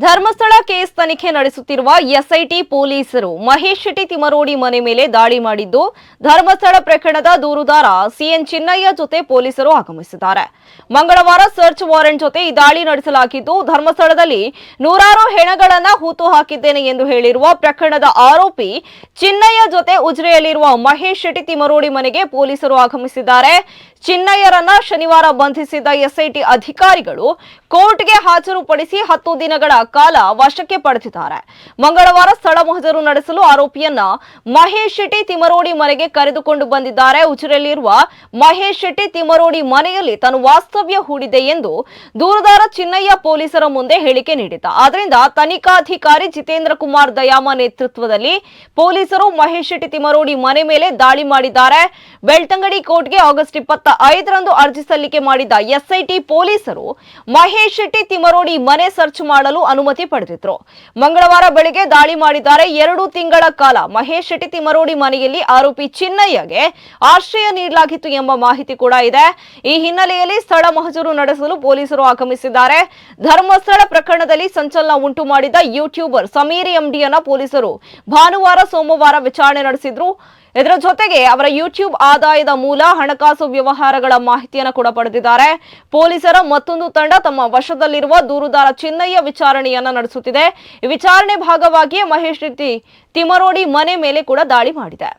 Dharmasthala case ತನಿಖೆ ನಡೆಸುತ್ತಿರುವ SIT ಪೊಲೀಸರು ಮಹೇಶ್ ಶೆಟ್ಟಿ ತಿಮರೋಡಿ ಮನೆ ಮೇಲೆ ದಾಳಿ ಮಾಡಿದ್ದು ಧರ್ಮಸ್ಥಳ ಪ್ರಕರಣದ ದೂರುದಾರ ಸಿಎನ್ ಚಿನ್ನಯ್ಯ ಜೊತೆ ಪೊಲೀಸರು ಆಗಮಿಸಿದ್ದಾರೆ. ಮಂಗಳವಾರ ಸರ್ಚ್ ವಾರೆಂಟ್ ಜೊತೆ ಈ ದಾಳಿ ನಡೆಸಲಾಗಿದ್ದು ಧರ್ಮಸ್ಥಳದಲ್ಲಿ ನೂರಾರು ಹೆಣಗಳನ್ನ ಹೂತು ಹಾಕಿದ್ದೇನೆ ಎಂದು ಹೇಳಿರುವ ಪ್ರಕರಣದ ಆರೋಪಿ ಚಿನ್ನಯ್ಯ ಜೊತೆ ಉಜ್ರೆಯಲ್ಲಿರುವ ಮಹೇಶ್ ಶೆಟ್ಟಿ ತಿಮರೋಡಿ ಮನೆಗೆ ಪೊಲೀಸರು ಆಗಮಿಸಿದ್ದಾರೆ. ಚಿನ್ನಯ್ಯರನ್ನ ಶನಿವಾರ ಬಂಧಿಸಿದ ಎಸ್ಐಟಿ ಅಧಿಕಾರಿಗಳು ಕೋರ್ಟ್ಗೆ ಹಾಜರುಪಡಿಸಿ ಹತ್ತು ದಿನಗಳ ಕಾಲ ವಶಕ್ಕೆ ಪಡೆದಿದ್ದಾರೆ. ಮಂಗಳವಾರ ಸ್ಥಳ ಮಹಜರು ನಡೆಸಲು ಆರೋಪಿಯನ್ನ ಮಹೇಶ್ ಶೆಟ್ಟಿ ತಿಮರೋಡಿ ಮನೆಗೆ ಕರೆದುಕೊಂಡು ಬಂದಿದ್ದಾರೆ. ಉಚ್ಚರಲ್ಲಿರುವ ಮಹೇಶ್ ಶೆಟ್ಟಿ ತಿಮರೋಡಿ ಮನೆಯಲ್ಲಿ ತನ್ನ ವಾಸ್ತವ್ಯ ಹೂಡಿದೆ ಎಂದು ದೂರದಾರ ಚಿನ್ನಯ್ಯ ಪೊಲೀಸರ ಮುಂದೆ ಹೇಳಿಕೆ ನೀಡಿದ್ದ. ಆದ್ರಿಂದ ತನಿಖಾಧಿಕಾರಿ ಜಿತೇಂದ್ರ ಕುಮಾರ್ ದಯಾಮ ನೇತೃತ್ವದಲ್ಲಿ ಪೊಲೀಸರು ಮಹೇಶ್ ಶೆಟ್ಟಿ ತಿಮರೋಡಿ ಮನೆ ಮೇಲೆ ದಾಳಿ ಮಾಡಿದ್ದಾರೆ. ಬೆಳ್ತಂಗಡಿ ಕೋರ್ಟ್ಗೆ ಆಗಸ್ಟ್ ಇಪ್ಪತ್ತ ಐದರಂದು ಅರ್ಜಿ ಸಲ್ಲಿಕೆ ಮಾಡಿದ್ದ ಎಸ್ಐಟಿ ಪೊಲೀಸರು ಮಹೇಶ್ ಶೆಟ್ಟಿ ತಿಮರೋಡಿ ಮನೆ ಸರ್ಚ್ ಮಾಡಲು ಅನುಮತಿ ಪಡೆದಿದ್ರು. ಮಂಗಳವಾರ ಬೆಳಿಗ್ಗೆ ದಾಳಿ ಮಾಡಿದ್ದಾರೆ ಎರಡು ತಿಂಗಳ ಕಾಲ. ಮಹೇಶ್ ಶೆಟ್ಟಿ ತಿಮರೋಡಿ ಮನೆಯಲ್ಲಿ ಆರೋಪಿ ಚಿನ್ನಯ್ಯಗೆ ಆಶ್ರಯ ನೀಡಲಾಗಿತ್ತು ಎಂಬ ಮಾಹಿತಿ ಕೂಡ ಇದೆ. ಈ ಹಿನ್ನೆಲೆಯಲ್ಲಿ ಸ್ಥಳ ಮಹಜೂರು ನಡೆಸಲು ಪೊಲೀಸರು ಆಗಮಿಸಿದ್ದಾರೆ. ಧರ್ಮಸ್ಥಳ ಪ್ರಕರಣದಲ್ಲಿ ಸಂಚಲನ ಉಂಟು ಮಾಡಿದ ಯೂಟ್ಯೂಬರ್ ಸಮೀರ್ ಎಂಡಿಯನ್ನ ಪೊಲೀಸರು ಭಾನುವಾರ ಸೋಮವಾರ ವಿಚಾರಣೆ ನಡೆಸಿದ್ರು. ಇದರ ಜೊತೆಗೆ ಅವರ ಯೂಟ್ಯೂಬ್ ಆದಾಯದ ಮೂಲ ಹಣಕಾಸು ವ್ಯವಹಾರಗಳ ಮಾಹಿತಿಯನ್ನು ಕೂಡ ಪಡೆದಿದ್ದಾರೆ. ಪೊಲೀಸರ ಮತ್ತೊಂದು ತಂಡ ತಮ್ಮ ವಶದಲ್ಲಿರುವ ದೂರುದಾರ ಚಿನ್ನಯ್ಯ ವಿಚಾರಣೆಯನ್ನ ನಡೆಸುತ್ತಿದೆ. ವಿಚಾರಣೆ ಭಾಗವಾಗಿಯೇ ಮಹೇಶ್ ರೆಡ್ಡಿ ತಿಮರೋಡಿ ಮನೆ ಮೇಲೆ ಕೂಡ ದಾಳಿ ಮಾಡಿದೆ.